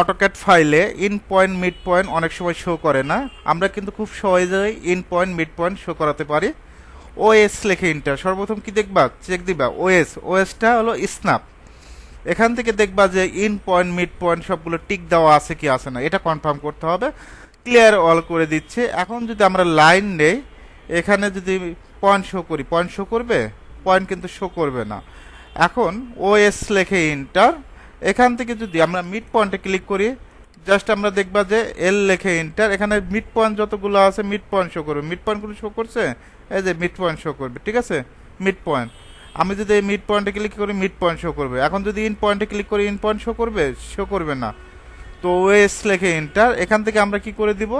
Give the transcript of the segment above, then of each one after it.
AutoCAD ফাইলে in point mid point অনেক সময় শো করে না। আমরা কিন্তু খুব সহজেই in point mid point show করাতে পারি। ওএস লেখে ইন্টার সর্বপ্রথম কি দেখবা? চেক দিবা। ওএস ওএসটা হলো স্ন্যাপ এখান থেকে দেখবা যে ইন পয়েন্ট মিড পয়েন্ট সবগুলো টিক দেওয়া আছে কি আছে না। এটা কনফার্ম করতে হবে। ক্লিয়ার অল করে দিচ্ছে। এখন যদি আমরা লাইন নেই, এখানে যদি পয়েন্ট শো করি পয়েন্ট শো করবে? পয়েন্ট কিন্তু শো করবে না। এখন ওএস লেখে ইন্টার এখান থেকে যদি আমরা মিড পয়েন্টে ক্লিক করি জাস্ট আমরা দেখবা যে এল লেখে ইন্টার এখানে মিড পয়েন্ট যতগুলো আছে মিড পয়েন্ট শো করবে। মিড পয়েন্টগুলো শো করছে? এই যে মিড পয়েন্ট শো করবে, ঠিক আছে? মিড পয়েন্ট আমি যদি এই মিড পয়েন্টে ক্লিক করি মিড পয়েন্ট শো করবে। এখন যদি ইন পয়েন্টে ক্লিক করি ইন পয়েন্ট শো করবে? শো করবে না। তো ওএস লেখে ইন্টার এখান থেকে আমরা কি করে দিব?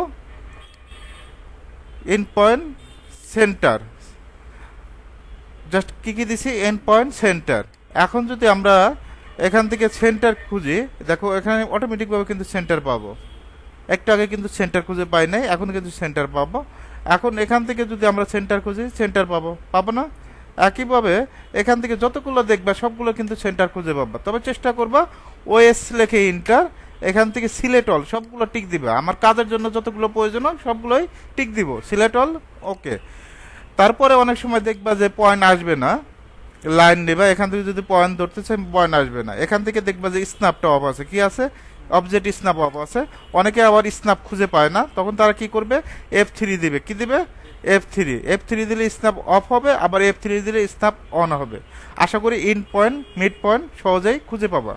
ইন পয়েন্ট সেন্টার জাস্ট কি কি দিছি? এন পয়েন্ট সেন্টার এখন যদি আমরা এখান থেকে সেন্টার খুঁজি, দেখো এখানে অটোমেটিকভাবে কিন্তু সেন্টার পাবো। একটু আগে কিন্তু সেন্টার খুঁজে পাই নাই, এখন কিন্তু সেন্টার পাবো। এখন এখান থেকে যদি আমরা সেন্টার খুঁজি সেন্টার পাবো। পাবো না? একইভাবে এখান থেকে যতগুলো দেখবা, সবগুলো কিন্তু সেন্টার খুঁজে পাবা। তবে চেষ্টা করবা ওএস লেখে ইন্টার এখান থেকে সিলেট অল সবগুলো টিক দিবে। আমার কাজের জন্য যতগুলো প্রয়োজন হয়, সবগুলোই টিক দিব। সিলেট অল ওকে তারপরে অনেক সময় দেখবা যে পয়েন্ট আসবে না। লাইন নেবা, এখান থেকে যদি পয়েন্ট ধরতে চাই, পয়েন্ট আসবে না। এখান থেকে দেখবা যে স্ন্যাপটা অফ আছে। কি আছে? অবজেক্ট স্ন্যাপ অফ আছে। অনেকে আবার স্ন্যাপ খুঁজে পায় না। তখন তারা কি করবে? এফ থ্রি দেবে। কি দেবে? এফ থ্রি এফ থ্রি দিলে স্ন্যাপ অফ হবে, আবার এফ থ্রি দিলে স্ন্যাপ অন হবে। আশা করি ইন পয়েন্ট মিড পয়েন্ট সহজেই খুঁজে পাবা।